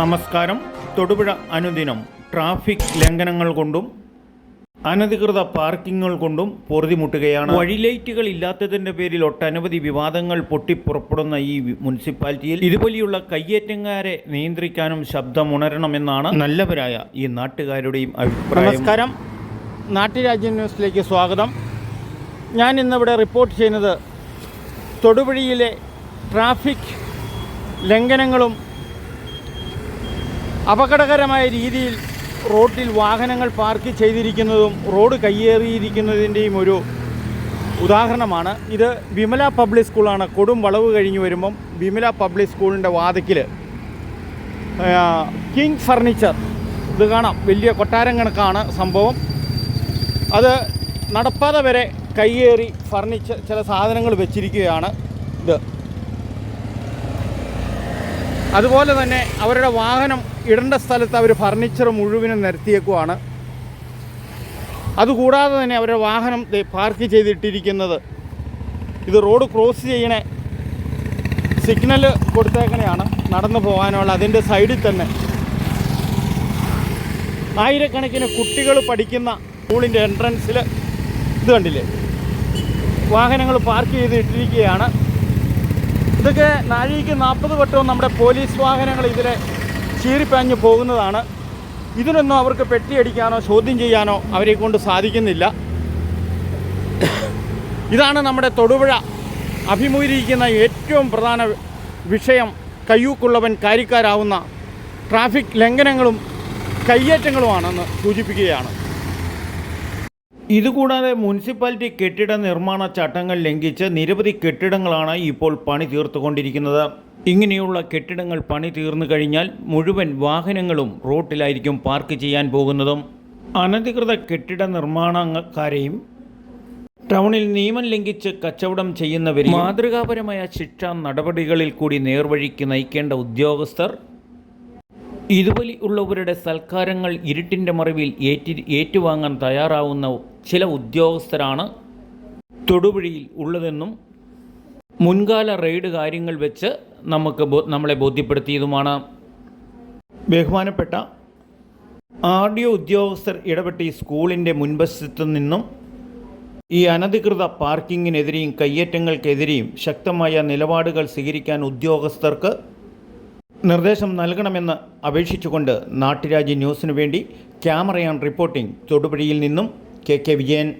നമസ്കാരം. തൊടുപുഴ അനുദിനം ട്രാഫിക് ലംഘനങ്ങൾ കൊണ്ടും അനധികൃത പാർക്കിങ്ങുകൾ കൊണ്ടും പൊറുതിമുട്ടുകയാണ്. വഴി ലൈറ്റുകൾ ഇല്ലാത്തതിന്റെ പേരിൽ ഒട്ടനവധി വിവാദങ്ങൾ പൊട്ടിപ്പുറപ്പെടുന്ന ഈ മുനിസിപ്പാലിറ്റിയിൽ ഇതുപോലെയുള്ള കയ്യേറ്റങ്ങാരെ നിയന്ത്രിക്കാനും ശബ്ദമുണരണമെന്നാണ് നല്ലവരായ ഈ നാട്ടുകാരുടെയും അഭിപ്രായം. നമസ്കാരം. നാട്ടുരാജ്യ ന്യൂസിലേക്ക് സ്വാഗതം. ഞാൻ ഇന്നിവിടെ റിപ്പോർട്ട് ചെയ്യുന്നത് തൊടുപുഴയിലെ ട്രാഫിക് ലംഘനങ്ങളും അപകടകരമായ രീതിയിൽ റോഡിൽ വാഹനങ്ങൾ പാർക്ക് ചെയ്തിരിക്കുന്നതും റോഡ് കയ്യേറിയിരിക്കുന്നതിന്റെയും ഒരു ഉദാഹരണമാണ്. ഇത് വിമല പബ്ലിക് സ്കൂളാണ്. കൊടും വളവ് കഴിഞ്ഞ് വരുമ്പം വിമല പബ്ലിക് സ്കൂളിന്റെ വാതിക്കിൽ കിങ് ഫർണിച്ചർ. ഇത് കാണാം. വലിയ കൊട്ടാരം കണക്കാണ് സംഭവം. അത് നടപ്പാത വരെ കയ്യേറി ഫർണിച്ചർ ചില സാധനങ്ങൾ വെച്ചിരിക്കുകയാണ് ഇത്. അതുപോലെ തന്നെ അവരുടെ വാഹനം ഇടേണ്ട സ്ഥലത്ത് അവർ ഫർണിച്ചർ മുഴുവനും നിരത്തിയേക്കുവാണ്. അതുകൂടാതെ തന്നെ അവരുടെ വാഹനം പാർക്ക് ചെയ്തിട്ടിരിക്കുന്നത്. ഇത് റോഡ് ക്രോസ് ചെയ്യണ സിഗ്നൽ കൊടുത്തേക്കണെയാണ് നടന്നു പോകാനുള്ള അതിന്റെ സൈഡിൽ തന്നെ. ആയിരക്കണക്കിന് കുട്ടികൾ പഠിക്കുന്ന സ്കൂളിന്റെ എൻട്രൻസിൽ ഇത് കണ്ടില്ലേ? വാഹനങ്ങൾ പാർക്ക് ചെയ്തിട്ടിരിക്കുകയാണ്. ഇതൊക്കെ നാഴിക്ക് നാൽപ്പത് വട്ടവും നമ്മുടെ പോലീസ് വാഹനങ്ങൾ ഇതിലെ ചീറിപ്പാഞ്ഞ് പോകുന്നതാണ്. ഇതിനൊന്നും അവർക്ക് പെട്ടിയടിക്കാനോ ചോദ്യം ചെയ്യാനോ അവരെ കൊണ്ട് സാധിക്കുന്നില്ല. ഇതാണ് നമ്മുടെ തൊടുപുഴ. അഭിമുഖീകരിക്കുന്ന ഏറ്റവും പ്രധാന വിഷയം കയ്യൂക്കുള്ളവൻ കാര്യക്കാരാവുന്ന ട്രാഫിക് ലംഘനങ്ങളും കയ്യേറ്റങ്ങളുമാണെന്ന് സൂചിപ്പിക്കുകയാണ്. ഇതുകൂടാതെ മുനിസിപ്പാലിറ്റി കെട്ടിട നിർമ്മാണ ചട്ടങ്ങൾ ലംഘിച്ച് നിരവധി കെട്ടിടങ്ങളാണ് ഇപ്പോൾ പണി തീർത്തുകൊണ്ടിരിക്കുന്നത്. ഇങ്ങനെയുള്ള കെട്ടിടങ്ങൾ പണി തീർന്നു കഴിഞ്ഞാൽ മുഴുവൻ വാഹനങ്ങളും റോട്ടിലായിരിക്കും പാർക്ക് ചെയ്യാൻ പോകുന്നതും. അനധികൃത കെട്ടിട നിർമ്മാണക്കാരെയും ടൗണിൽ നിയമം ലംഘിച്ച് കച്ചവടം ചെയ്യുന്നവരും മാതൃകാപരമായ ശിക്ഷാ നടപടികളിൽ കൂടി നേർവഴിക്ക് നയിക്കേണ്ട ഉദ്യോഗസ്ഥർ ഇതുപോലെ ഉള്ളവരുടെ സൽക്കാരങ്ങൾ ഇരുട്ടിന്റെ മറവിൽ ഏറ്റി ഏറ്റുവാങ്ങാൻ തയ്യാറാവുന്ന ചില ഉദ്യോഗസ്ഥരാണ് തൊടുപുഴയിൽ ഉള്ളതെന്നും മുൻകാല റെയ്ഡ് കാര്യങ്ങൾ വെച്ച് നമുക്ക് നമ്മളെ ബോധ്യപ്പെടുത്തിയതുമാണ്. ബഹുമാനപ്പെട്ട ആർ ഡി ഒ ഉദ്യോഗസ്ഥർ ഇടപെട്ട് ഈ സ്കൂളിന്റെ മുൻവശത്തു നിന്നും ഈ അനധികൃത പാർക്കിങ്ങിനെതിരെയും കയ്യേറ്റങ്ങൾക്കെതിരെയും ശക്തമായ നിലപാടുകൾ സ്വീകരിക്കാൻ ഉദ്യോഗസ്ഥർക്ക് നിർദ്ദേശം നൽകണമെന്ന് അപേക്ഷിച്ചുകൊണ്ട് നാട്ടുരാജ്യ ന്യൂസിനു വേണ്ടി ക്യാമറയാൻ റിപ്പോർട്ടിംഗ് തൊടുപുഴയിൽ നിന്നും കെ കെ വിജയൻ